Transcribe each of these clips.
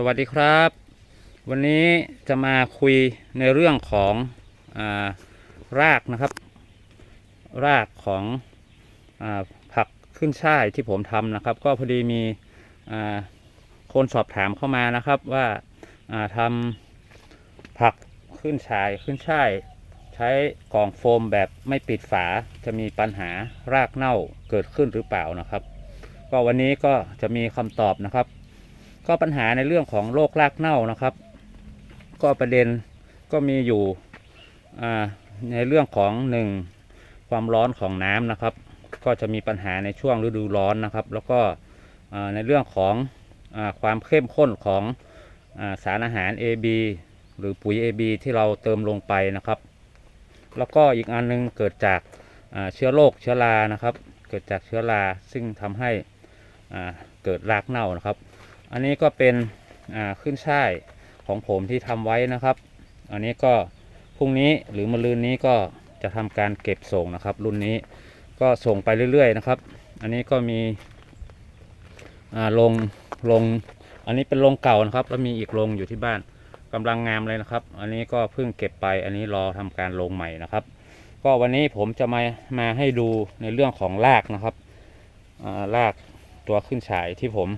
สวัสดีครับ วันนี้จะมาคุยในเรื่องของอารากนะครับ รากของอผักขึ้นช่ายที่ผมทำนะครับ ก็พอดีมีคนสอบถามเข้ามานะครับว่าาทำผักขึ้นช่ายขึ้นช่าย ใช้กล่องโฟมแบบไม่ปิดฝาจะมีปัญหารากเน่าเกิดขึ้นหรือเปล่านะครับ ก็วันนี้ก็จะมีคำตอบนะครับ ก็ปัญหาในเรื่องของโรครากเน่านะครับ ก็ประเด็นก็มีอยู่ในเรื่องของหนึ่งความร้อนของน้ำนะครับ ก็จะมีปัญหาในช่วงฤดูร้อนนะครับ แล้วก็ในเรื่องของอความเข้มข้นของอาสารอาหาร AB หรือปุ๋ย AB ที่เราเติมลงไปนะครับ แล้วก็อีกอันหนึงเกิดจากาเชื้อโรคเชื้อรานะครับ เกิดจากเชื้อราซึ่งทำให้เกิดรากเน่านะครับ อันนี้ก็เป็นขึ้นช่ายของผมที่ทำไว้นะครับ อันนี้ก็พรุ่งนี้หรือมะรืนนี้ก็จะทำการเก็บส่งนะครับ รุ่นนี้ก็ส่งไปเรื่อย ๆ นะครับ อันนี้ก็มีลงลงอันนี้เป็นลงเก่านะครับ แล้วมีอีกลงอยู่ที่บ้านกำลังงามเลยนะครับ อันนี้ก็เพิ่งเก็บไป อันนี้รอทำการลงใหม่นะครับ ก็วันนี้ผมจะมามาให้ดูในเรื่องของรากนะครับอ่ารากตัวขึ้นฉายที่ผม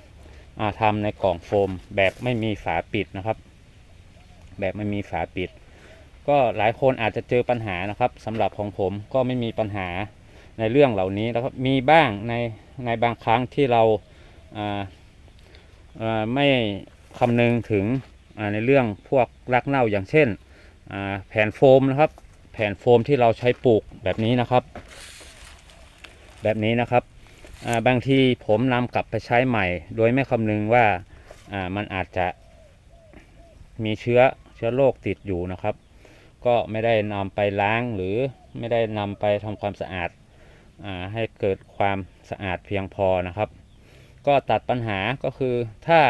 ทำในกล่องโฟมแบบไม่มีฝาปิดนะครับ แบบไม่มีฝาปิด ก็หลายคนอาจจะเจอปัญหานะครับสำหรับของผมก็ไม่มีปัญหาในเรื่องเหล่านี้นะครับมีบ้างในในบางครั้งที่เราไม่คำนึงถึงในเรื่องพวกรากเน่าอย่างเช่นแผ่นโฟมนะครับ แผ่นโฟมที่เราใช้ปลูกแบบนี้นะครับ แบบนี้นะครับ บางทีผมนำกลับไปใช้ใหม่ โดยไม่คำนึงว่าามันอาจจะมีเชื้อเชื้อโรคติดอยู่นะครับ ก็ไม่ได้นำไปล้างหรือไม่ได้นำไปทำความสะอาดอาให้เกิดความสะอาดเพียงพอนะครับ ก็ตัดปัญหาก็คือถ้า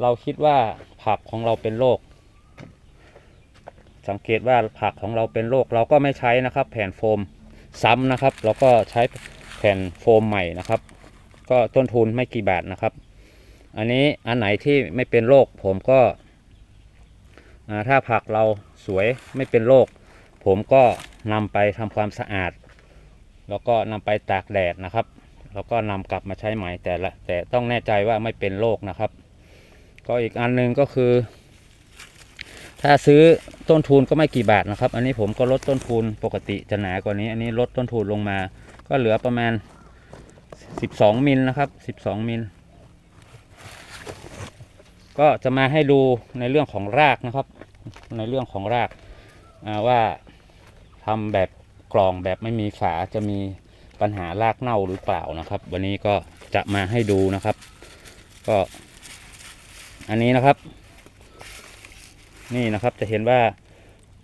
เราคิดว่าผักของเราเป็นโรคสังเกตว่าผักของเราเป็นโรคเราก็ไม่ใช้นะครับ แผ่นโฟมซ้ำนะครับ เราก็ใช้ ผ่นโฟมใหม่นะครับ ก็ต้นทุนไม่กี่บาทนะครับ อันนี้อันไหนที่ไม่เป็นโรคผมก็ถ้าผักเราสวยไม่เป็นโรคผมก็นำไปทำความสะอาด แล้วก็นำไปตากแดดนะครับ แล้วก็นำกลับมาใช้ใหม่แต่ละแต่ต้องแน่ใจว่าไม่เป็นโรคนะครับ ก็อีกอันหนึงก็คือ ถ้าซื้อต้นทุนก็ไม่กี่บาทนะครับ อันนี้ผมก็ลดต้นทุนปกติจะหนากว่านี้ อันนี้ลดต้นทุนลงมา ก็เหลือประมาณ 12 มิลนะครับ 12 มิล ก็จะมาให้ดูในเรื่องของรากนะครับ ในเรื่องของรากาว่าทำแบบกรองแบบไม่มีฝาจะมีปัญหารากเน่าหรือเปล่านะครับ วันนี้ก็จะมาให้ดูนะครับ ก็อันนี้นะครับ นี่นะครับจะเห็นว่า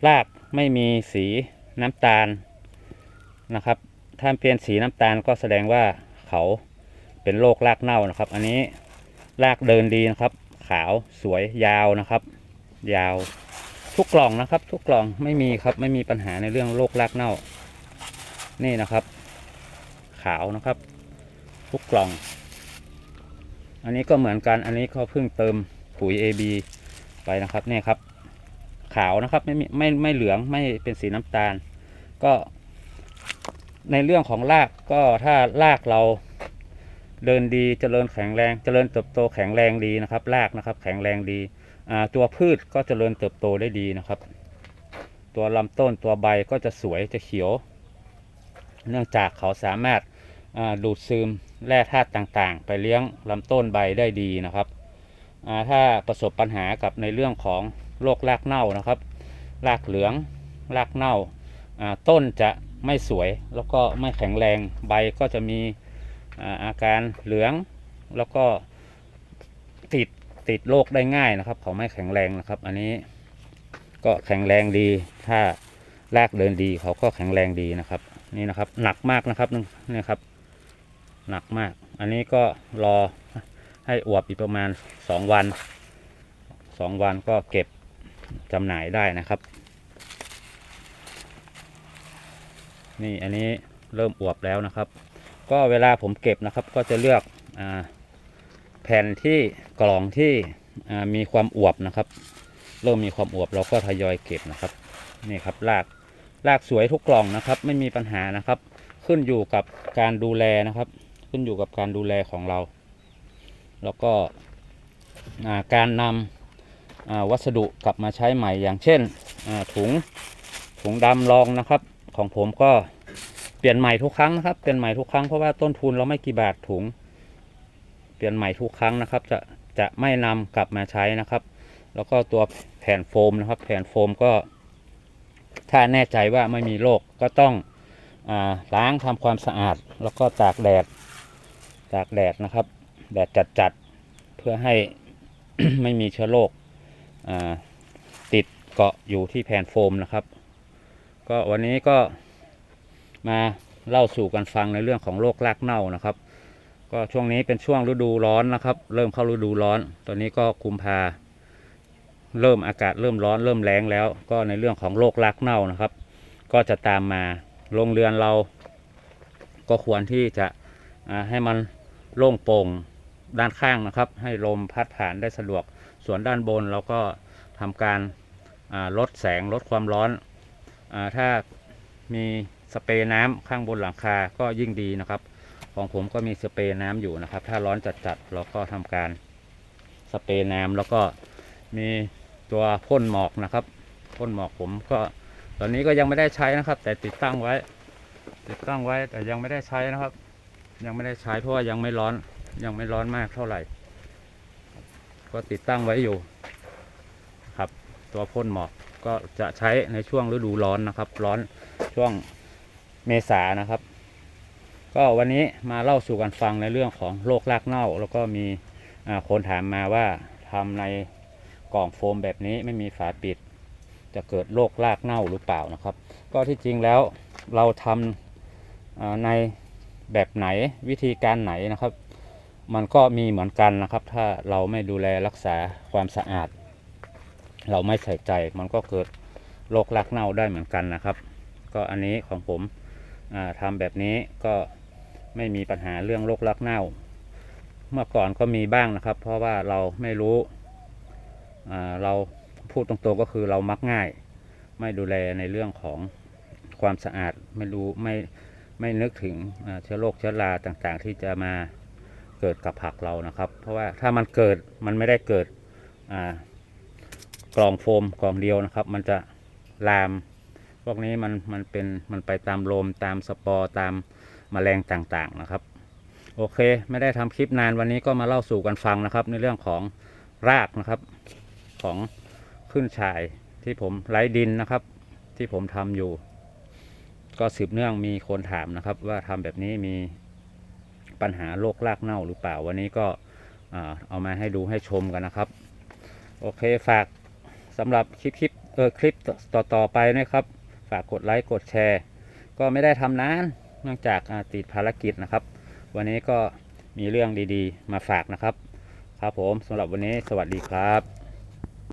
รากไม่มีสีน้ำตาลนะครับ ถ้าเปลี่ยนสีน้ำตาลก็แสดงว่าเขาเป็นโรครากเน่านะครับ อันนี้รากเดินดีนะครับ ขาวสวยยาวนะครับ ยาวทุกกล่องนะครับ ทุกกล่องไม่มีครับไม่มีปัญหาในเรื่องโรครากเน่า นี่นะครับ ขาวนะครับ ทุกกล่อง อันนี้ก็เหมือนกันอันนี้เขาเพิ่งเติมปุ๋ย AB ไปนะครับเนี่ยครับ ขาวนะครับไม่มีไม่ไม่เหลืองไม่เป็นสีน้ำตาล ก็ ในเรื่องของรากก็ถ้ารากเราเดินดีเจริญแข็งแรงเจริญเติบโตแข็งแรงดีนะครับ รากนะครับ แข็งแรงดีตัวพืชก็เจริญเติบโตได้ดีนะครับ ตัวลำต้นตัวใบก็จะสวยจะเขียว เนื่องจากเขาสามารถดูดซึมแร่ธาตุต่างๆ ไปเลี้ยงลำต้นใบได้ดีนะครับ ถ้าประสบปัญหากับในเรื่องของโรครากเน่านะครับ รากเหลือง รากเน่าต้นจะ ไม่สวยแล้วก็ไม่แข็งแรงใบก็จะมีอาการเหลือง แล้วก็ติดติดโรคได้ง่ายนะครับ เขาไม่แข็งแรงนะครับ อันนี้ก็แข็งแรงดีถ้ารากเดินดีเขาก็แข็งแรงดีนะครับ นี่นะครับ หนักมากนะครับนี่ครับ หนักมาก อันนี้ก็รอให้อวบอีกประมาณสองวันสองวันก็เก็บจำหน่ายได้นะครับ นี่อันนี้เริ่มอวบแล้วนะครับ ก็เวลาผมเก็บนะครับก็จะเลือกอแผ่นที่กล่องที่มีความอวบนะครับ เริ่มมีความอวบเราก็ทยอยเก็บนะครับนี่ครับรากรากสวยทุกกล่องนะครับ ไม่มีปัญหานะครับ ขึ้นอยู่กับการดูแลนะครับ ขึ้นอยู่กับการดูแลของเรา แล้วก็การนำวัสดุกลับมาใช้ใหม่อย่างเช่นถุงถุงดำรองนะครับ ของผมก็เปลี่ยนใหม่ทุกครั้งนะครับ เปลี่ยนใหม่ทุกครั้งเพราะว่าต้นทุนเราไม่กี่บาทถุง เปลี่ยนใหม่ทุกครั้งนะครับ จะจะไม่นำกลับมาใช้นะครับ แล้วก็ตัวแผ่นโฟมนะครับ แผ่นโฟมก็ ถ้าแน่ใจว่าไม่มีโรคก็ต้องอล้างทำความสะอาด แล้วก็ตากแดดตากแดดนะครับ แดดจัดๆเพื่อให้ไม่มีเชื้อโรคติดเกาะอยู่ที่แผ่นโฟมนะครับ ก็วันนี้ก็มาเล่าสู่กันฟังในเรื่องของโรครากเน่านะครับ ก็ช่วงนี้เป็นช่วงฤดูร้อนนะครับ เริ่มเข้าฤดูร้อน ตอนนี้ก็กุมภาเริ่มอากาศเริ่มร้อนเริ่มแรงแล้ว ก็ในเรื่องของโรครากเน่านะครับ ก็จะตามมาโรงเรือนเรา ก็ควรที่จะให้มันโล่งโปร่งด้านข้างนะครับ ให้ลมพัดผ่านได้สะดวก ส่วนด้านบนเราก็ทำการลดแสงลดความร้อน ถ้ามีสเปรย์น้ำข้างบนหลังคาก็ยิ่งดีนะครับ ของผมก็มีสเปรย์น้ำอยู่นะครับ ถ้าร้อนจัดๆเราก็ทำการสเปรย์น้ำแล้วก็มีตัวพ่นหมอกนะครับพ่นหมอกผมก็ตอนนี้ก็ยังไม่ได้ใช้นะครับ แต่ติดตั้งไว้ ติดตั้งไว้แต่ยังไม่ได้ใช้นะครับ ยังไม่ได้ใช้เพราะว่ายังไม่ร้อนยังไม่ร้อนมากเท่าไหร่ ก็ติดตั้งไว้อยู่ ครับ ตัวพ่นหมอก ก็จะใช้ในช่วงฤดูร้อนนะครับ ร้อนช่วงเมษานะครับ ก็วันนี้มาเล่าสู่กันฟังในเรื่องของโรครากเน่า แล้วก็มีคนถามมาว่าทำในกล่องโฟมแบบนี้ไม่มีฝาปิด จะเกิดโรครากเน่าหรือเปล่านะครับ ก็ที่จริงแล้วเราทำอ่าในแบบไหนวิธีการไหนนะครับ มันก็มีเหมือนกันนะครับ ถ้าเราไม่ดูแลรักษาความสะอาด เราไม่ใส่ใจมันก็เกิดโรครากเน่าได้เหมือนกันนะครับ ก็อันนี้ของผมอ่าทำแบบนี้ก็ไม่มีปัญหาเรื่องโรครากเน่า เมื่อก่อนก็มีบ้างนะครับ เพราะว่าเราไม่รู้เราพูดตรงๆก็คือเรามักง่าย ไม่ดูแลในเรื่องของความสะอาดไม่รู้ไม่ไม่นึกถึงเชื้อโรคเชื้อราต่างๆ ที่จะมาเกิดกับผักเรานะครับ เพราะว่าถ้ามันเกิดมันไม่ได้เกิดอ่า กล่องโฟมกล่องเดียวนะครับ มันจะลาม พวกนี้มันมันเป็นมันไปตามลมตามสปอร์ตามแมลงต่างๆนะครับ โอเค ไม่ได้ทำคลิปนานวันนี้ก็มาเล่าสู่กันฟังนะครับ ในเรื่องของรากนะครับของขึ้นชายที่ผมไร้ดินนะครับ ที่ผมทำอยู่ ก็สืบเนื่องมีคนถามนะครับ ว่าทำแบบนี้มีปัญหาโรครากเน่าหรือเปล่าวันนี้ก็เอามาให้ดูให้ชมกันนะครับ โอเคฝาก สำหรับคลิปคลิปเออคลิปต่อต่อไปนะครับ ฝากกดไลค์กดแชร์ ก็ไม่ได้ทำนานเนื่องจากติดภารกิจนะครับ วันนี้ก็มีเรื่องดีๆ มาฝากนะครับ ครับผมสำหรับวันนี้สวัสดีครับ